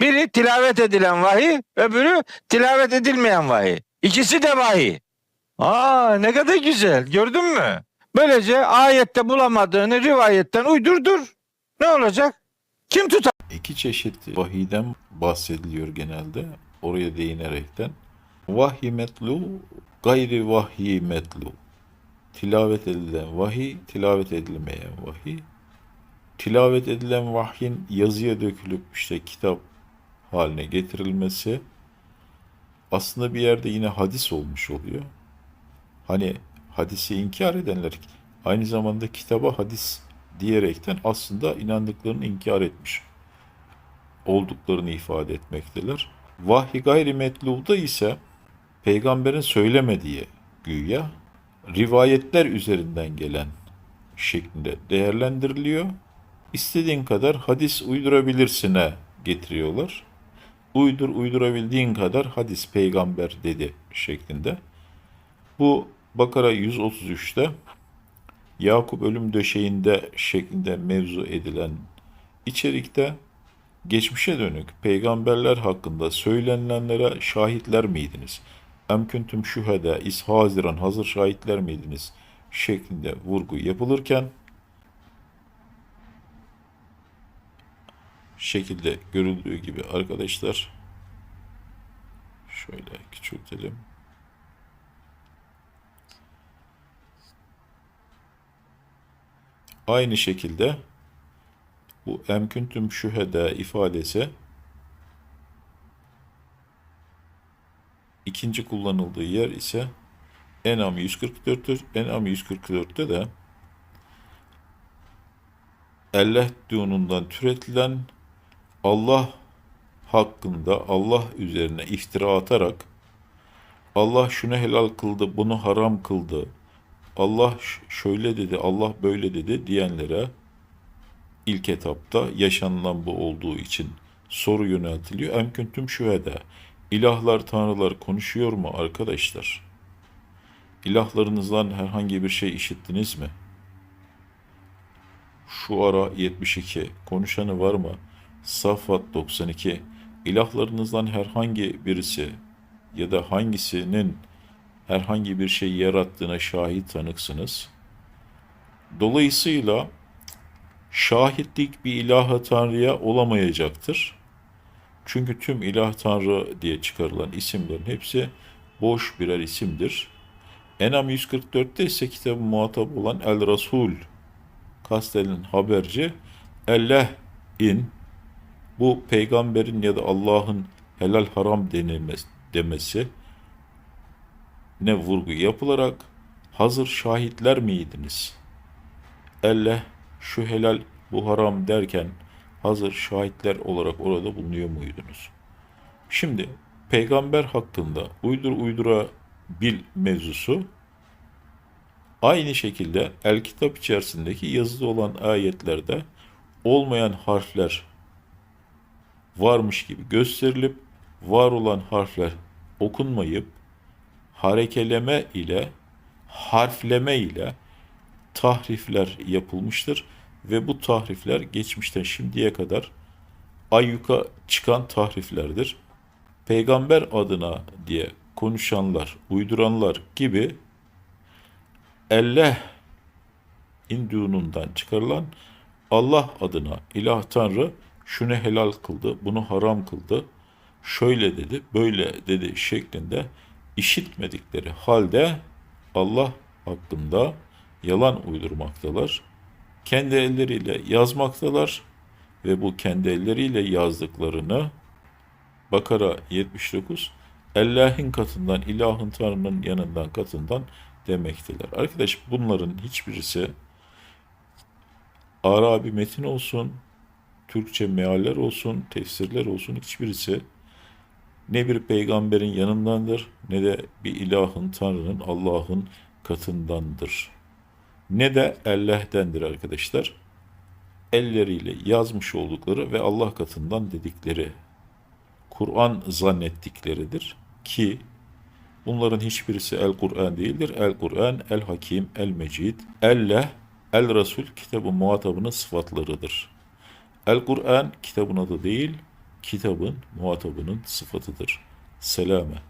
Biri tilavet edilen vahiy, öbürü tilavet edilmeyen vahiy. İkisi de vahiy. Aa ne kadar güzel. Gördün mü? Böylece ayette bulamadığını rivayetten uydurdur. Ne olacak? Kim tutar? İki çeşit vahiyden bahsediliyor genelde. Oraya değinerekten. Vahiy metlu, gayri vahiy metlu. Tilavet edilen vahiy, tilavet edilmeyen vahiy. Tilavet edilen vahyin yazıya dökülüp işte kitap haline getirilmesi aslında bir yerde yine hadis olmuş oluyor. Hani hadisi inkar edenler aynı zamanda kitaba hadis diyerekten aslında inandıklarını inkar etmiş olduklarını ifade etmekteler. Vahiy gayri metluda ise peygamberin söylemediği güya rivayetler üzerinden gelen şeklinde değerlendiriliyor. İstediğin kadar hadis uydurabilirsine getiriyorlar. Uydur uydurabildiğin kadar hadis peygamber dedi şeklinde. Bu Bakara 133'te Yakup ölüm döşeğinde şeklinde mevzu edilen içerikte geçmişe dönük peygamberler hakkında söylenilenlere şahitler miydiniz? Emküntüm şühede, ishaziran hazır şahitler miydiniz? şeklinde vurgu yapılırken şekilde görüldüğü gibi arkadaşlar şöyle küçültelim. Aynı şekilde bu emküntüm şühede ifadesi ikinci kullanıldığı yer ise Enam 144'tür. Enam 144'te de Allah düğününden türetilen Allah hakkında Allah üzerine iftira atarak Allah şunu helal kıldı, bunu haram kıldı. Allah şöyle dedi, Allah böyle dedi diyenlere ilk etapta yaşanılan bu olduğu için soru yöneltiliyor. Emküntüm şühede. İlahlar, tanrılar konuşuyor mu arkadaşlar? İlahlarınızdan herhangi bir şey işittiniz mi? Şu ara 72. Konuşanı var mı? Safat 92. İlahlarınızdan herhangi birisi ya da hangisinin herhangi bir şey yarattığına şahit tanıksınız. Dolayısıyla şahitlik bir ilaha tanrıya olamayacaktır. Çünkü tüm ilah tanrı diye çıkarılan isimlerin hepsi boş birer isimdir. Enam 144'te ise kitabın muhatap olan El Rasul kastedilen haberci Allah in bu peygamberin ya da Allah'ın helal haram denilmesi, demesi ne vurgu yapılarak hazır şahitler miydiniz? Elle şu helal bu haram derken hazır şahitler olarak orada bulunuyor muydunuz? Şimdi peygamber hakkında uydur uydura bil mevzusu aynı şekilde el kitap içerisindeki yazılı olan ayetlerde olmayan harfler varmış gibi gösterilip var olan harfler okunmayıp harekeleme ile harfleme ile tahrifler yapılmıştır ve bu tahrifler geçmişten şimdiye kadar ayyuka çıkan tahriflerdir. Peygamber adına diye konuşanlar, uyduranlar gibi Allah indüğününden çıkarılan Allah adına ilah tanrı şunu helal kıldı, bunu haram kıldı, şöyle dedi, böyle dedi şeklinde işitmedikleri halde Allah hakkında yalan uydurmaktalar. Kendi elleriyle yazmaktalar ve bu kendi elleriyle yazdıklarını Bakara 79 Allah'ın katından, ilahın Tanrı'nın yanından katından demektedir. Arkadaş bunların hiçbirisi Arabi metin olsun, Türkçe mealler olsun, tefsirler olsun hiçbirisi ne bir peygamberin yanındandır ne de bir ilahın, Tanrı'nın, Allah'ın katındandır. Ne de Allah'tendir arkadaşlar. Elleriyle yazmış oldukları ve Allah katından dedikleri Kur'an zannettikleridir ki bunların hiçbirisi El Kur'an değildir. El Kur'an, El Hakim, El Mecid, Elle, El Resul kitabı muhatabının sıfatlarıdır. El Kur'an kitabın adı değil, kitabın muhatabının sıfatıdır. Selame.